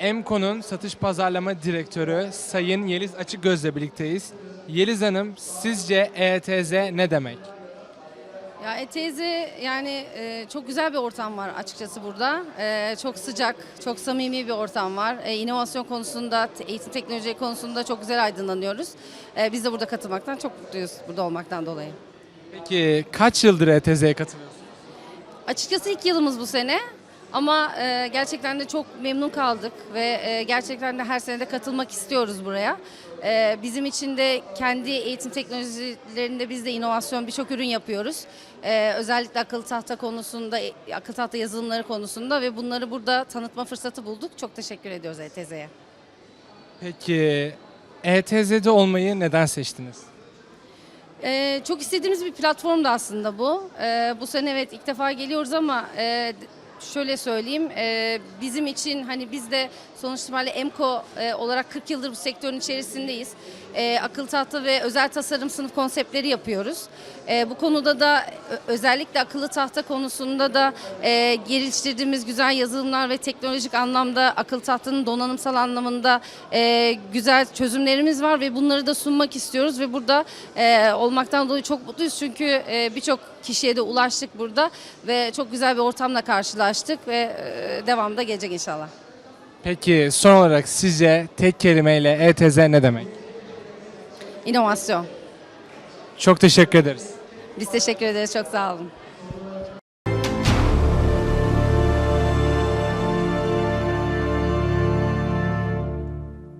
Emko'nun satış pazarlama direktörü Sayın Yeliz Açıkgöz'le birlikteyiz. Yeliz Hanım, sizce ETZ ne demek? Ya ETZ yani e, çok güzel bir ortam var açıkçası burada. E, çok sıcak, çok samimi bir ortam var. E, inovasyon konusunda, eğitim teknoloji konusunda çok güzel aydınlanıyoruz. E, biz de burada katılmaktan çok mutluyuz burada olmaktan dolayı. Peki kaç yıldır ETZ'ye katılıyorsunuz? Açıkçası ilk yılımız bu sene. Ama e, gerçekten de çok memnun kaldık ve e, gerçekten de her sene de katılmak istiyoruz buraya. E, bizim için de kendi eğitim teknolojilerinde biz de inovasyon birçok ürün yapıyoruz. E, özellikle akıllı tahta konusunda, e, akıllı tahta yazılımları konusunda ve bunları burada tanıtma fırsatı bulduk. Çok teşekkür ediyoruz ETZ'ye. Peki ETZ'de olmayı neden seçtiniz? Ee, çok istediğimiz bir platform da aslında bu. Ee, bu sene evet ilk defa geliyoruz ama e, şöyle söyleyeyim e, bizim için hani biz de sonuç itibariyle Emco e, olarak 40 yıldır bu sektörün içerisindeyiz. E, akıl tahta ve özel tasarım sınıf konseptleri yapıyoruz. E, bu konuda da özellikle akıllı tahta konusunda da e, geliştirdiğimiz güzel yazılımlar ve teknolojik anlamda akıl tahtanın donanımsal anlamında e, güzel çözümlerimiz var ve bunları da sunmak istiyoruz ve burada e, olmaktan dolayı çok mutluyuz çünkü e, birçok kişiye de ulaştık burada ve çok güzel bir ortamla karşılaştık ve e, devamda gelecek inşallah. Peki son olarak sizce tek kelimeyle ETZ ne demek? İnovasyon. Çok teşekkür ederiz. Biz teşekkür ederiz. Çok sağ olun.